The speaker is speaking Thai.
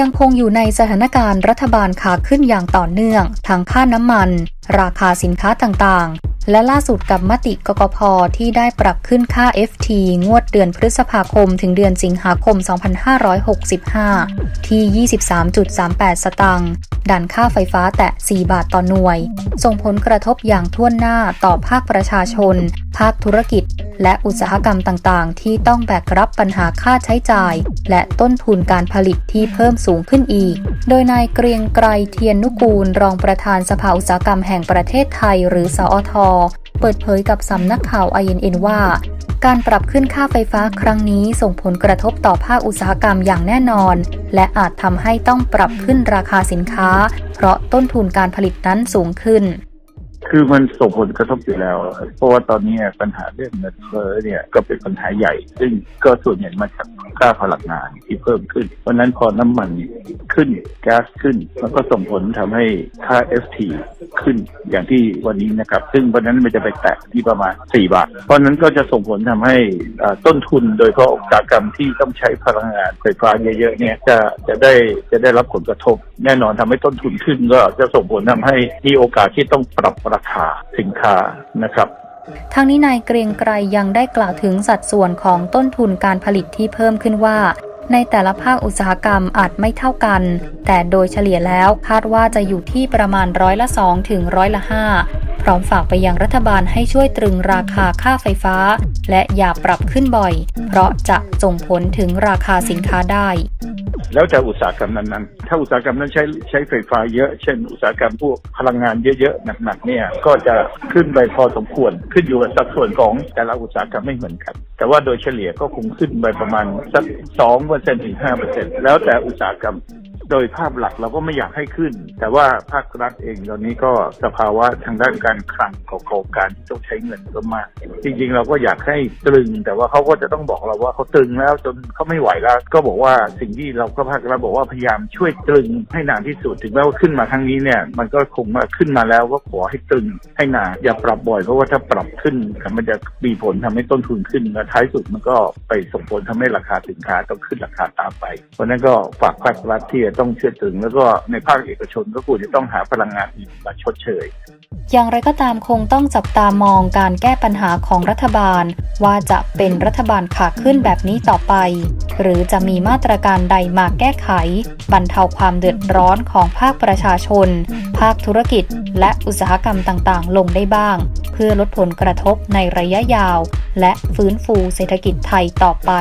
ยังคงอยู่ในสถานการณ์รัฐบาลขาขึ้นอย่างต่อเนื่องทั้งค่าน้ำมัน ราคาสินค้าต่างๆ และล่าสุดกับมติกกพที่ได้ปรับขึ้นค่า FT งวดเดือนพฤษภาคมถึงเดือนสิงหาคม 2565 ที่ 23.38 สตางค์ดันค่าไฟฟ้าแตะ 4 บาทต่อหน่วย ส่งผลกระทบอย่างท่วนหน้าต่อภาคประชาชน ภาคธุรกิจ และอุตสาหกรรมต่างๆ ที่ต้องแบกรับปัญหาค่าใช้จ่าย และต้นทุนการผลิตที่เพิ่มสูงขึ้นอีก โดยนายเกรียงไกรเทียนนุกูล รองประธานสภาอุตสาหกรรมแห่งประเทศไทย หรือสอท เปิดเผยกับสำนักข่าว INN ว่าการปรับขึ้นค่าไฟฟ้าครั้งนี้ส่งผลกระทบต่อภาคอุตสาหกรรมอย่างแน่นอน และอาจทำให้ต้องปรับขึ้นราคาสินค้า เพราะต้นทุนการผลิตนั้นสูงขึ้น คือมันส่งผลกระทบอยู่แล้ว เพราะว่าตอนนี้ปัญหาเรื่องเงินเฟ้อเนี่ยก็เป็นปัญหาใหญ่ ซึ่งก็ส่วนใหญ่มาจาก ค่าพลังงานที่เพิ่มขึ้น เพราะนั้นพอน้ำมันขึ้นแก๊าซขึ้น มันก็ส่งผลทำให้ค่า FT ขึ้นอย่างที่วันนี้นะครับ ซึ่งวันนั้นมันจะไปแตะที่ประมาณ 4 บาท เพราะนั้นก็จะส่งผลทำให้ต้นทุนโดยเฉพาะอุตสาหกรรมที่ต้องใช้พลังงานไฟฟ้าเยอะๆเนี่ยจะจะได้จะได้รับผลกระทบ แน่นอนทำให้ต้นทุนขึ้นก็จะส่งผลทำให้มีโอกาสที่ต้องปรับราคาสินค้านะครับ ทางนี้นายเกรียงไกรยังได้กล่าวถึงสัดส่วนของต้นทุนการผลิตที่เพิ่มขึ้นว่า ในแต่ละภาคอุตสาหกรรมอาจไม่เท่ากัน แต่โดยเฉลี่ยแล้วคาดว่าจะอยู่ที่ประมาณร้อยละ2ถึงร้อยละ5พร้อมฝากไปยังรัฐบาลให้ช่วยตรึงราคาค่าไฟฟ้า และอย่าปรับขึ้นบ่อย เพราะจะส่งผลถึงราคาสินค้าได้ แล้วแต่อุตสาหกรรมนั้นๆ ถ้าอุตสาหกรรมนั้นใช้ใช้ไฟฟ้าเยอะ เช่น อุตสาหกรรมพวกพลังงานเยอะๆหนักๆเนี่ยก็จะขึ้นไปพอสมควร ขึ้นอยู่กับสัดส่วนของแต่ละอุตสาหกรรมไม่เหมือนกัน แต่ว่าโดยเฉลี่ยก็คงขึ้นไปประมาณสักสองเปอร์เซ็นต์ถึงห้าเปอร์เซ็นต์แล้วแต่อุตสาหกรรม โดยภาพหลักเราก็ไม่อยากให้ขึ้น แต่ว่าภาครัฐเองตอนนี้ก็สภาวะทางด้านการคลังของโครงการที่ต้องใช้เงินก็มาก จริงๆ เราก็อยากให้ตรึง แต่ว่าเขาก็จะต้องบอกเราว่าเขาตรึงแล้วจนเขาไม่ไหวแล้ว ก็บอกว่าสิ่งที่เราก็ภาครัฐบอกว่าพยายามช่วยตรึงให้นานที่สุดถึงแม้ว่าขึ้นมาครั้งนี้เนี่ยมันก็คงมาขึ้นมาแล้วก็ขอให้ตรึงให้นานอย่าปรับบ่อยเพราะว่าถ้าปรับขึ้นมันจะมีผลทำให้ต้นทุนขึ้นและท้ายสุดมันก็ไปส่งผลทำให้ราคาสินค้าต้องขึ้นราคาตามไปเพราะฉะนั้นก็ฝากภาครัฐที่จะต้องเชื่อตรึง แล้วก็ในภาคเอกชนก็ควรจะต้องหาพลังงานอื่นมาชดเชย อย่างไรก็ตามคงต้องจับตามองการแก้ปัญหาของรัฐบาล ว่าจะเป็นรัฐบาลขาขึ้นแบบนี้ต่อไป หรือจะมีมาตรการใดมาแก้ไข บรรเทาความเดือดร้อนของภาคประชาชน ภาคธุรกิจ และอุตสาหกรรมต่างๆ ลงได้บ้าง เพื่อลดผลกระทบในระยะยาว และฟื้นฟูเศรษฐกิจไทยต่อไป